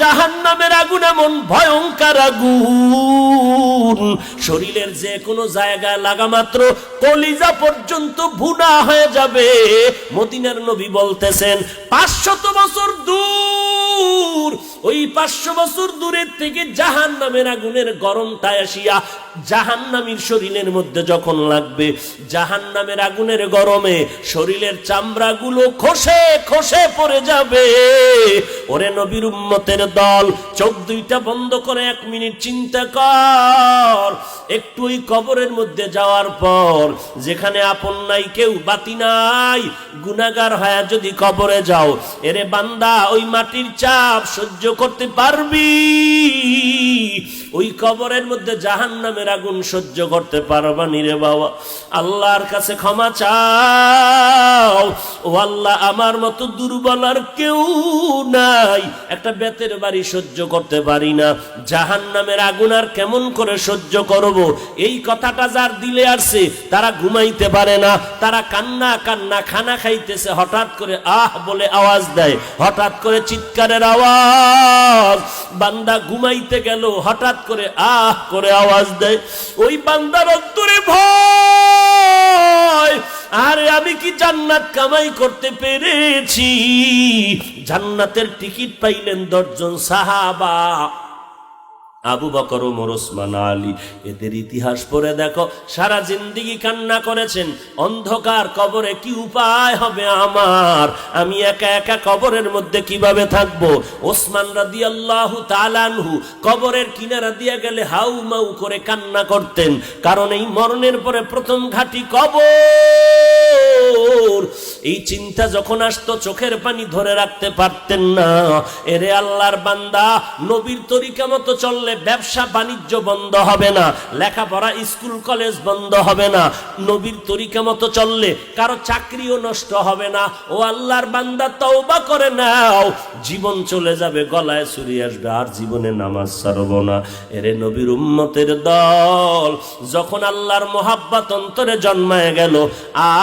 জাহান নামের আগুন এমন ভয়ঙ্কর আগুন। শরীরের যে কোনো জায়গায় লাগা মাত্র কলিজা পর্যন্ত ভুনা হয়ে যাবে। মদিনার নবী বলতেছেন, পাঁচশত বছর দূর। ওই পাঁচশো বছর দূরের থেকে জাহান নামের আগুনের গরমটা আসিয়া জাহান নামীর শরীরের মধ্যে যখন লাগবে জাহান নামের আগুনের গরমে শরীরের চামড়াগুলো খসে খসে পড়ে যাবে। ওরে নবীর উম্মতের দল, চোখ দুইটা বন্ধ করে এক মিনিট চিন্তা কর। একটু ওই কবরের মধ্যে যাওয়ার পর, যেখানে আপন নাই, কেউ বাতি নাই গুনাগার হয়ে যদি কবরে যাও, এরে বান্দা, ওই মাটির চাপ সহ্য করতে পারবি। ওই কবরের মধ্যে জাহান নামের আগুন সহ্য করতে পারবা নি রে বাবা? আল্লাহর কাছে ক্ষমা চাও। ও আল্লাহ, আমার মতো দুর্বল আর কেউ নাই। একটা বেতের বাড়ি সহ্য করতে পারি না। জাহান নামের আগুন আর কেমন করে সহ্য করব? এই কথাটা যার দিলে আসছে তারা ঘুমাইতে পারে না। তারা কান্না কান্না খানা খাইতেছে, হঠাৎ করে আহ বলে আওয়াজ দেয়। হঠাৎ করে চিৎকারের আওয়াজ। বান্দা ঘুমাইতে গেল, হঠাৎ করে, আহ, করে আওয়াজ দেয়। ওই বান্দার অন্তরে ভয়। আরে, আমি কি জান্নাত কামাই করতে পেরেছি? জান্নাতের টিকিট পাইলেন দশজন সাহাবা। আবু বকর ওমর, ওসমান, আলী, এদের ইতিহাস পড়ে দেখো। সারা জিন্দিগি কান্না করেছেন, অন্ধকার কবরে কি উপায় হবে আমার? আমি একা একা কবরের মধ্যে কীভাবে থাকব? ওসমান রাদি আল্লাহ তালানহু কবরের কিনারা দিয়ে গেলে হাউ মাউ করে কান্না করতেন। কারণ এই মরণের পরে প্রথম ঘাটি কবর। এই চিন্তা যখন আসতো, চোখের পানি ধরে রাখতে পারতেন না। এরে আল্লাহর বান্দা, নবীর তরিকা মতো চললে ব্যবসা বাণিজ্য বন্ধ হবে না, লেখাপড়া, স্কুল, কলেজ বন্ধ হবে না, নবীর তরিকা মতো চললে কারও চাকরিও নষ্ট হবে না। ও আল্লাহর বান্দা, তওবা করে নাও, জীবন চলে যাবে, গলায় ছুরি আসবে, আর জীবনে নামাজ ছাড়ব না। এরে নবীর উম্মতের দল, যখন আল্লাহর মোহাব্বত অন্তরে জন্মায় গেল,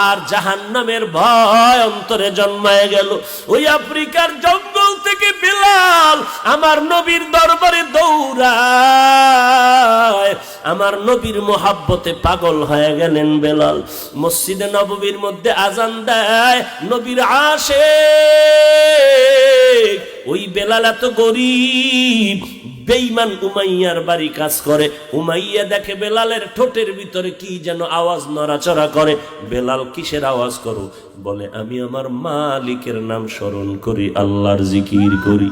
আর জাহান্নামের ভয় অন্তরে জন্মায় গেল, ওই আফ্রিকার জঙ্গল থেকে বিলাল আমার নবীর দরবারে দৌড়ায়। আমার নবীর মোহাব্বতে পাগল হয়ে গেলেন বেলাল। মসজিদে নববীর মধ্যে আজান দেয়, নবীর আসে ওই বেলাল এত গরিব বেইমান উমাইয়ার বাড়ি কাজ করে। উমাইয়া দেখে বেলালের ঠোঁটের ভিতরে কি যেন আওয়াজ নড়াচড়া করে। বেলাল, কিসের আওয়াজ করো? বলে, আমি আমার মালিকের নাম স্মরণ করি, আল্লাহর জিকির করি।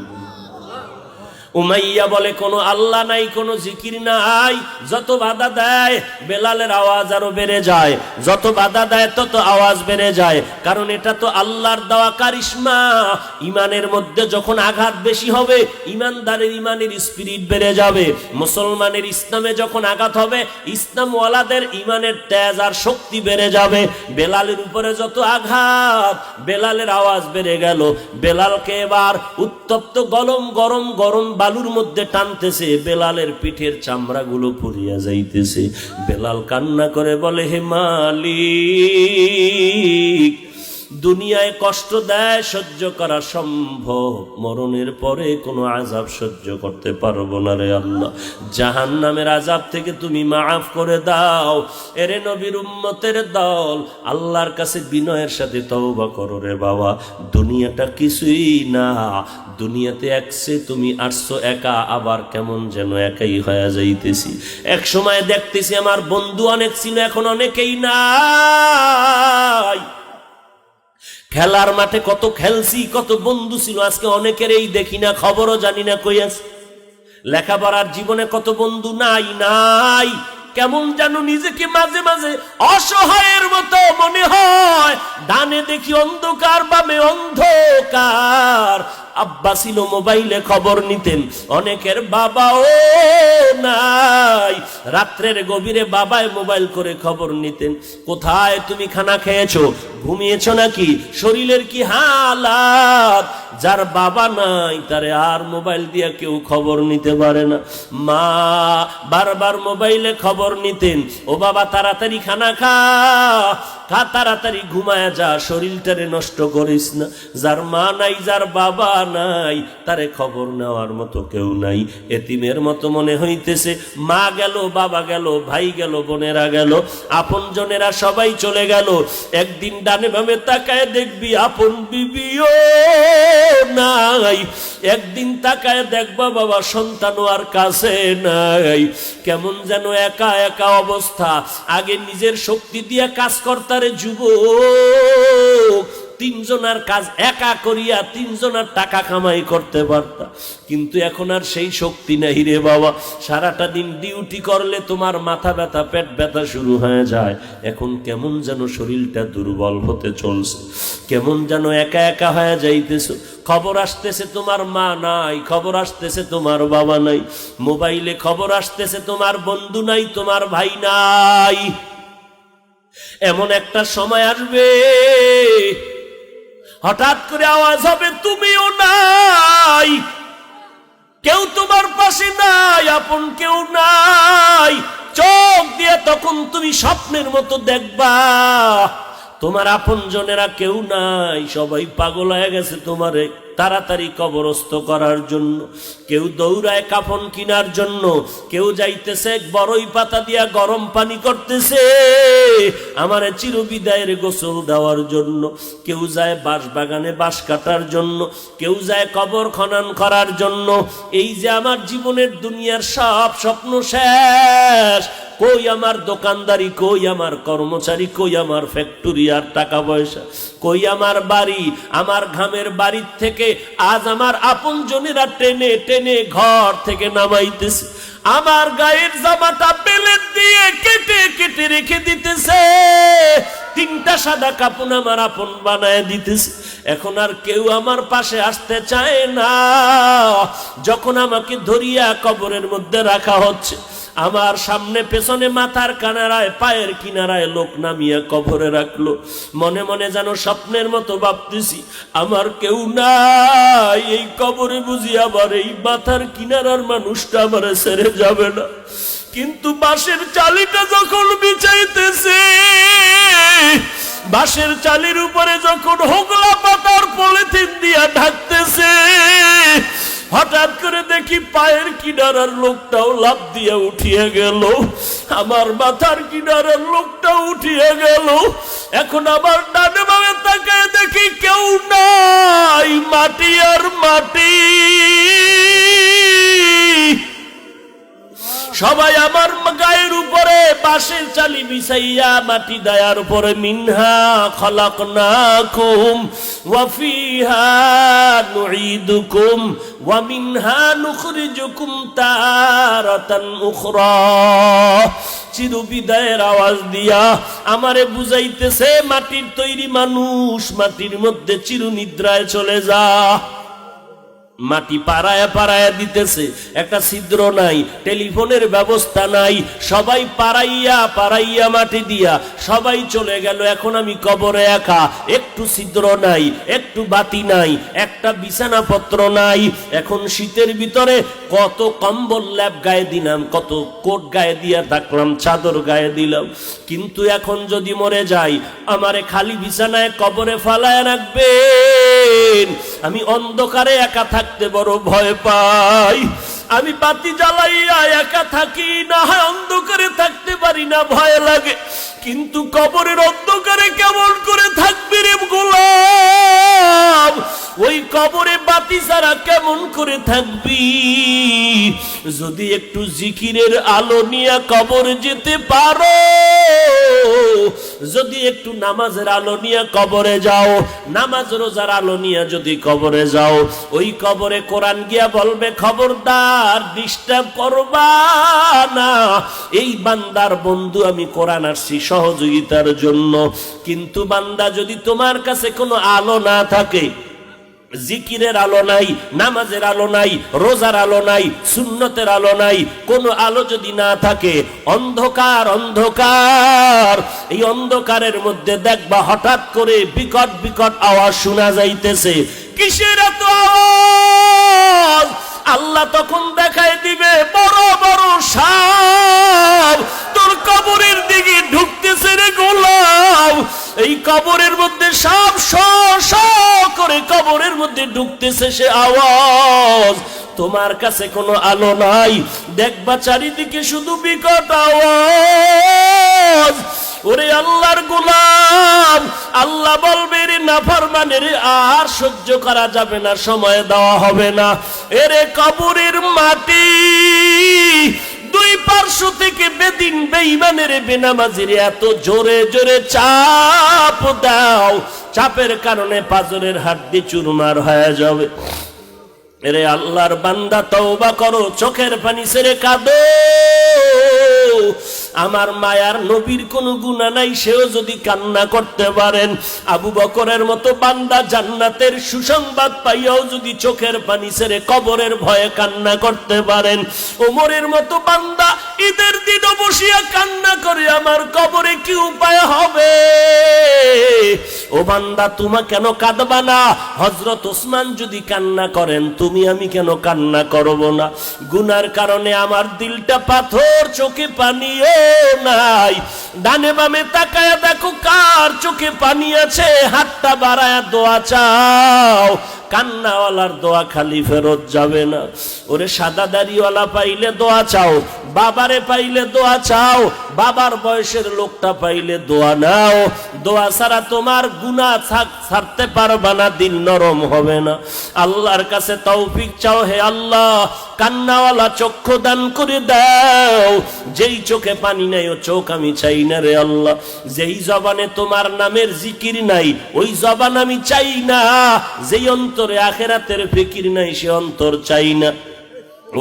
উমাইয়া বলে, কোনো আল্লাহ নাই, কোনো জিকির নাই। যত বাধা দেয়, বেলালের আওয়াজ আরও বেড়ে যায়। যত বাধা দেয়, তত আওয়াজ বেড়ে যায়। কারণ এটা তো আল্লাহর দেওয়া কারিশমা। ইমানের মধ্যে যখন আঘাত বেশি হবে, ইমানদারের ইমানের স্পিরিট বেড়ে যাবে। মুসলমানের ইসলামে যখন আঘাত হবে, ইসলামওয়ালাদের ইমানের তেজ আর শক্তি বেড়ে যাবে। বেলালের উপরে যত আঘাত, বেলালের আওয়াজ বেড়ে গেল। বেলালকে এবার উত্তপ্ত গরম গরম গরম বালুর মধ্যে টানতেছে বেলালের পিঠের চামড়াগুলো পড়িয়া যাইতেছে। বেলাল কান্না করে বলে হে মালিক দুনিয়ায় কষ্ট দেয়, সহ্য করা সম্ভব। মরণের পরে কোনো আজাব সহ্য করতে পারব না রে আল্লাহ। জাহান নামের আজাব থেকে তুমি মাফ করে দাও। এরে নবীর উম্মতের দল, আল্লাহর কাছে বিনয়ের সাথে তওবা করো রে বাবা। দুনিয়াটা কিছুই না। দুনিয়াতে একসে তুমি আসছো একা, আবার কেমন যেন একাই হয়ে যাইতেছি। এক সময় দেখতেছি আমার বন্ধু অনেক ছিল, এখন অনেকেই নাই। খেলার মাঠে কত খেলছি, কত বন্ধু ছিল, আজকে অনেকের এই দেখি না, খবরও জানি না কই আছে। লেখাপড়ার জীবনে কত বন্ধু নাই নাই। কেমন জানো নিজেকে মাঝে মাঝে অসহায়ের মতো মনে হয়। ডানে দেখি অন্ধকার, বামে অন্ধকার। আব্বা ছিল মোবাইলে খবর নিতেন, অনেকের বাবাও নাই। রাত্রের গভীরে বাবায় মোবাইল করে খবর নিতেন, কোথায় তুমি খানা খেয়েছো? ঘুমিয়েছো নাকি? শরীরের কি হালাত? যার বাবা নাই, তারে আর মোবাইল দিয়ে কেউ খবর নিতে পারে না। মা বারবার মোবাইলে খবর নিতেন, ও বাবা, তাড়াতাড়ি খানা খা খা, তাড়াতাড়ি ঘুমায় যা, শরীরটারে নষ্ট করিস না। যার মা নাই, যার বাবা নাই, তারে খবর নেওয়ার মতো কেউ নাই। এতিমের মতো মনে হইতেছে, মা গেল, বাবা গেল, ভাই গেল, বোনেরা গেল, আপন জনেরা সবাই চলে গেল। একদিন ডানে বামে তাকায় দেখবি আপন বিবিও নাই। একদিন তাকায় দেখবা বাবা সন্তানও আর কাছে নাই। কেমন যেন একা একা অবস্থা। আগে নিজের শক্তি দিয়ে কাজ করতারে যুবক তিনজনার কাজ একা করিয়া তিনজনার টাকা কামাই করতে পারতা। কিন্তু এখন আর সেই শক্তি নাই রে বাবা। সারাটা দিন ডিউটি করলে তোমার মাথা ব্যথা, পেট ব্যথা শুরু হয়ে যায়। এখন কেমন যেন শরীরটা দুর্বল হতে চলছে। কেমন যেন একা একা হয়ে যাইতেছ। খবর আসতেছে তোমার মা নাই, খবর আসতেছে তোমার বাবা নাই। মোবাইলে খবর আসতেছে তোমার বন্ধু নাই, তোমার ভাই নাই। এমন একটা সময় আসবে হঠাৎ করে আওয়াজ হবে, তুমিও নাই। কেউ তোমার পাশে নাই, আপন কেউ নাই। চোখ দিয়ে তখন তুমি স্বপ্নের মতো দেখবা। তোমার আপন জনেরা কেউ নাই, সবাই পাগল হয়ে গেছে তোমারে তাড়াতাড়ি কবরস্থ করার জন্য। কেউ দৌড়ায় কাফন কিনার জন্য, কেউ যাইতেছে বড়ই পাতা দিয়া গরম পানি করতেছে, আমারে চিরবিদায়ের গোসল দেওয়ার জন্য। কেউ যায় বাঁশ বাগানে বাঁশ কাটার জন্য, কেউ যায় কবর খনন করার জন্য। এই যে আমার জীবনের দুনিয়ার সব স্বপ্ন শেষ কই আমার দোকানদারি, কই আমার কর্মচারী, কই আমার ফ্যাক্টরি আর টাকা পয়সা? কই আমার বাড়ি? আমার ঘামের বাড়ির থেকে আজ আমার আপন জনেরা টেনে টেনে ঘর থেকে নামাইতেছে। আমার গায়ের জামাটা বেলেট দিয়ে কেটে কেটে রেখে দিতেছে। তিনটা সাদা কাপড় আমার আপন বানায় দিতেছে। এখন আর কেউ আমার পাশে আসতে চায় না। যখন আমাকে ধরিয়া কবরের মধ্যে রাখা হচ্ছে আমার সামনে পেছনে মাথার কানারায়, পায়ের কিনারায় লোক নামিয়া কবরে রাখল। মনে মনে যেন স্বপ্নের মতো ভাবতেছি, আমার কেউ নাই। এই কবরে বুঝি আবার এই মাথার কিনারার মানুষটা আমার সেরে যাবে না। কিন্তু বাঁশের চালিটা যখন বিছাইতেছে, বাঁশের চালির উপরে যখন হোগলা পাতার পলিথিন দিয়া ঢাকতেছে দেখি পায়ের কিনারার লোকটাও লাভ দিয়ে উঠিয়ে গেল। আমার মাথার কিনারার লোকটাও উঠিয়ে গেল। এখন আমার ডানে তাকে দেখি কেউ নাই, মাটি আর মাটি। সবাই আমার গায়ের উপরে বাঁশের চালি বিছাইয়া মাটি দায়ার উপরে, মিনহা খলাক নাকুম ওয়াফিহা নুঈদুকুম ওয়া মিনহা নুখরিজুকুম তারাতান উখরা। চিরবিদায়ের আওয়াজ দিয়া আমারে বুঝাইতেছে, মাটির তৈরি মানুষ, মাটির মধ্যে চিরনিদ্রায় চলে যা। মাটি পাড়ায় পাড়ায় দিতেছে। একটা ছিদ্র নাই, টেলিফোনের ব্যবস্থা নাই। সবাই পাড়াইয়া পাড়াইয়া মাটি দিয়া সবাই চলে গেল। এখন আমি কবরে একা। একটু ছিদ্র নাই, একটু বাতি নাই, একটা বিছানাপত্র নাই। এখন শীতের ভিতরে কত কম্বল ল্যাপ গায়ে দিলাম, কত কোট গায়ে দিয়া থাকলাম, চাদর গায়ে দিলাম। কিন্তু এখন যদি মরে যাই, আমারে খালি বিছানায় কবরে ফালায় রাখবেন আমি অন্ধকারে একা থাকতে বড় ভয় পাই। আমি বাতি জ্বালাইয়া একা থাকি না হয় অন্ধকারে থাকতে পারি না, ভয় লাগে। কিন্তু কবরের অন্ধকারে কেমন করে থাকবে রে গোলাম? ওই কবরে বাতি ছাড়া কেমন করে থাকবি? যদি একটু জিকিরের আলো নিয়ে কবর যেতে পারো, যদি একটু নামাজের আলো নিয়ে কবরে যাও, নামাজ রোজার আলো নিয়ে যদি কবরে যাও, ওই কবরে কোরআন গিয়া বলবে, খবরদার, ডিস্টার্ব করবা না। এই বান্দার বন্ধু আমি কোরআন আসছি সহযোগিতার জন্য। কিন্তু বান্দা যদি তোমার কাছে কোনো আলো না থাকে জিকিরের আলো নাই, নামাজের আলো নাই, রোজার আলো নাই, সুন্নতের আলো নাই, কোনো আলো যদি না থাকে, অন্ধকার অন্ধকার, এই অন্ধকারের মধ্যে দেখবা হঠাৎ করে বিকট বিকট আওয়াজ শোনা যাইতেছে। কিসের এত আওয়াজ? আল্লাহ তখন দেখায় দিবে, বড় বড় সাপ। তোর কবরের দিকে ঢুকতেছে রে গোলাম এই কবরের মধ্যে সাপ স করে কবরের মধ্যে ঢুকতেছে সে আওয়াজ। তোমার কাছে কোনো আলো নাই, দেখবা চারিদিকে শুধু বিকট আওয়াজ। ওরে আল্লাহর গোলাম, আল্লাহ বলবে রে নাফরমানের আর সহ্য করা যাবে না, সময় দেওয়া হবে না। এরে কবরের মাটি, দুই পার্শ্ব থেকে বেদিন বেইমানের বেনামাজির এত জোরে জোরে চাপ দাও, চাপের কারণে পাজরের হাড্ডি চুরমার হয়ে যাবে। এরে আল্লাহর বান্দা তওবা করো, চোখের পানি সেরে কাঁদো। আমার মায়ার নবীর কোনো গুণা নাই, সেও যদি কান্না করতে পারেন, আবু বকরের মতো বান্দা জান্নাতের সুসংবাদ পাইয়াও যদি চোখের পানি ছেড়ে কবরের ভয়ে কান্না করতে পারেন, ওমরের মতো বান্দা ঈদের দিনও বসিয়া কান্না করে, আমার কবরে কি উপায় হবে? ও বান্দা, তোমা কেন কাঁদবা না? হজরত ওসমান যদি কান্না করেন, তুমি আমি কেন কান্না করব না? গুনার কারণে আমার দিলটা পাথর চোখে পানিও নাই। ডানে বামে তাকায় দেখো কার চোখে পানি আছে? হাতটা বাড়ায় দোয়া চাও। কান্নাওয়ালার দোয়া খালি ফেরত যাবে না। ওরে সাদা দাড়িওয়ালা পাইলে দোয়া চাও, বাবারে পাইলে দোয়া চাও, বাবার বয়সের লোকটা পাইলে দোয়া নাও। দোয়া ছাড়া তোমার গুণা ছাড়তে পারবা না দিল নরম হবে না। আল্লাহর কাছে তৌফিক চাও হে আল্লাহ, কান্নাওয়ালা চক্ষু দান করে দাও। যেই চোখে পানি নাই, ও চোখ আমি চাই না রে আল্লাহ। যেই জবানে তোমার নামের জিকির নাই, ওই জবান আমি চাই না। যেই অন্তরে আখেরাতের ফিকির নাই সে অন্তর চাই না।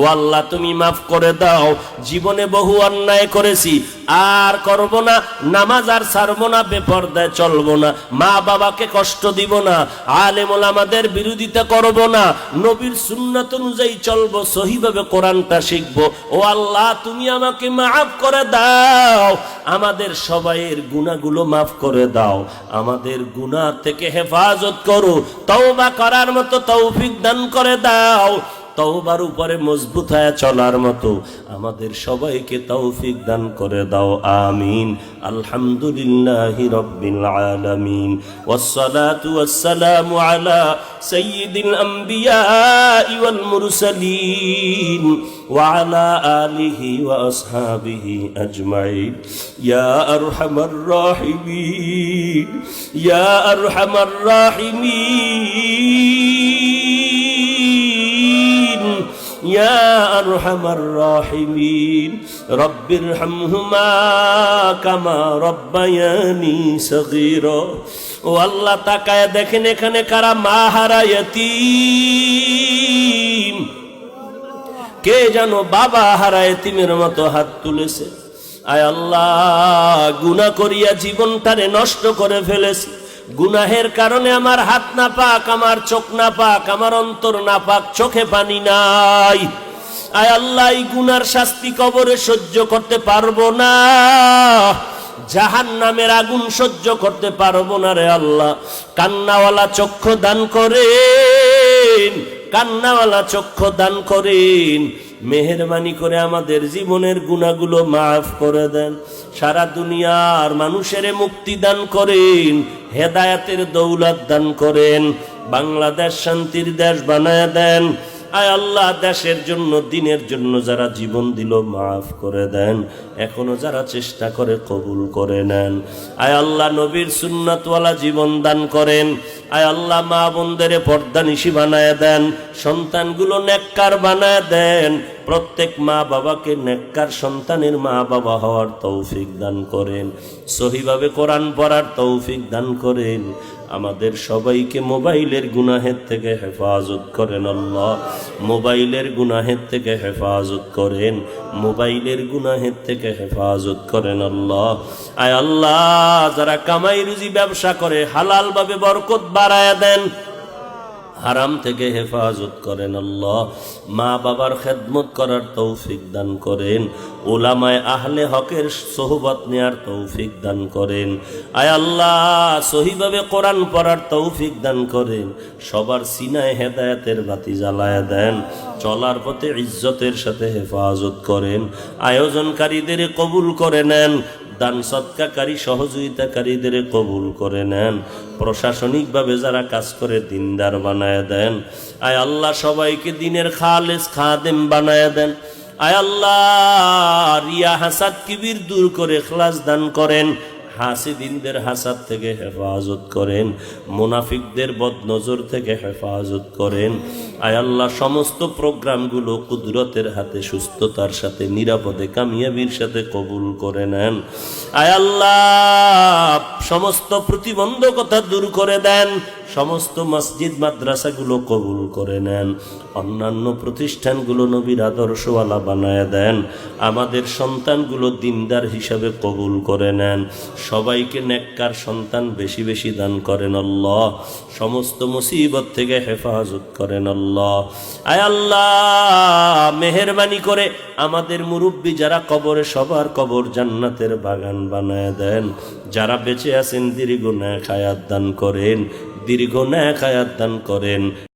আল্লাহ, তুমি মাফ করে দাও। জীবনে বহু অন্যায় করেছি। আর করব না, নামাজ আর ছাড়বো না, বেপর্দায় চলবো না। মা বাবাকে কষ্ট দিব না, আলেমল আমাদের বিরোধিতা করব না। নবীর সুন্নাত অনুযায়ী চলবো, সহিভাবে কোরআনটা শিখব। ও আল্লাহ, তুমি আমাকে মাফ করে দাও। আমাদের সবাইয়ের গুণাগুলো মাফ করে দাও। আমাদের গুনাহ থেকে হেফাজত করো। তওবা করার মতো তৌফিক দান করে দাও। তওবার উপরে মজবুত হয়ে চলার মতো আমাদের সবাইকে তৌফিক দান করে দাও আমিন আলহামদুলিল্লাহ রব্বিল আলামিন والصلاه والسلام على سيد الانبياء والمرسلين وعلى اله واصحابه اجمعين يا ارحم الراحمين يا ارحم الراحمين يا أرحم الراحمين رب ارحمهما كما ربياني صغيرا ও আল্লাহ তাকায় দেখেন এখানে কারা মা হারায়তিম কে যেন বাবা হারায়তিমের মতো হাত তুলেছে আয় আল্লাহ গুনাহ করিয়া জীবনটারে নষ্ট করে ফেলেছি গুনাহের কারণে আমার হাত না পাক, আমার চোখ না পাক, আমার অন্তর না পাক, চোখে পানি নাই। আয় আল্লাহ গুনার শাস্তি কবরে সহ্য করতে পারব না। জাহান নামের আগুন সহ্য করতে পারব না রে আল্লাহ। কান্নাওয়ালা চক্ষু দান করেন। কান্নাওয়ালা চক্ষু দান করেন। মেহরবানি করে আমাদের জীবনের গুণাগুলো মাফ করে দেন। সারা দুনিয়ার মানুষের মুক্তি দান করেন, হেদায়াতের দৌলত দান করেন, বাংলাদেশ শান্তির দেশ বানায় দেন। আয় আল্লাহ, দেশের জন্য, দিনের জন্য যারা জীবন দিল, মাফ করে দেন। এখনও যারা চেষ্টা করে, কবুল করে নেন। আয় আল্লাহ, নবীর সুন্নাতওয়ালা জীবন দান করেন। আয় আল্লাহ, মা বোনদের পর্দা নিশি বানায় দেন। সন্তানগুলো নেককার বানায় দেন। প্রত্যেক মা বাবাকে নেককার সন্তানের মা বাবা হওয়ার তৌফিক দান করেন। সহিভাবে কোরআন পড়ার তৌফিক দান করেন। আমাদের সবাইকে মোবাইলের গুনাহের থেকে হেফাজত করেন আল্লাহ। মোবাইলের গুনাহের থেকে হেফাজত করেন। মোবাইলের গুনাহের থেকে হেফাজত করেন আল্লাহ। আয় আল্লাহ, যারা কামাই রুজি ব্যবসা করে, হালালভাবে বরকত বাড়ায় দেন হারাম থেকে হেফাজত করেন আল্লাহ। মা বাবার খেদমত করার তৌফিক দান করেন। ওলামায় আহলে হকের সোহবত নেয়ার তৌফিক দান করেন। আয় আল্লাহ, সহিভাবে কোরআন পড়ার তৌফিক দান করেন। সবার সিনায় হেদায়াতের বাতি জ্বালায় দেন। চলার পথে ইজ্জতের সাথে হেফাজত করেন। আয়োজনকারীদের কবুল করে নেন। দান সৎকাকারী সহযোগিতাকারীদের কবুল করে নেন। প্রশাসনিকভাবে যারা কাজ করে, দিনদার বানায় দেন। আয় আল্লাহ, সবাইকে দিনের খালেস খাদেম বানায় দেন। আয় আল্লাহ, রিয়া হাসাদ কিবির দূর করে খ্লাস দান করেন। হাসিদিনদের হাসাদ থেকে হেফাজত করেন, মুনাফিকদের বদনজর থেকে হেফাজত করেন। আয়াল্লাহ সমস্ত প্রোগ্রামগুলো কুদরতের হাতে সুস্থতার সাথে, নিরাপদে, কামিয়াবির সাথে কবুল করে নেন। আয় আল্লাহ, সমস্ত প্রতিবন্ধকতা দূর করে দেন। সমস্ত মসজিদ মাদ্রাসাগুলো কবুল করে নেন। অন্যান্য প্রতিষ্ঠানগুলো নবীর আদর্শওয়ালা বানায় দেন। আমাদের সন্তানগুলো দিনদার হিসাবে কবুল করে নেন। সবাইকে নেককার সন্তান বেশি বেশি দান করেন আল্লাহ। সমস্ত মুসিবত থেকে হেফাজত করেন আল্লাহ। আয় আল্লাহ, মেহরবানি করে আমাদের মুরব্বী যারা কবরে সবার কবর জান্নাতের বাগান বানায় দেন। যারা বেঁচে আছেন দীর্ঘ ন্যায় খায়াত দান করেন। দীর্ঘ ন্যায় খায়াত দান করেন।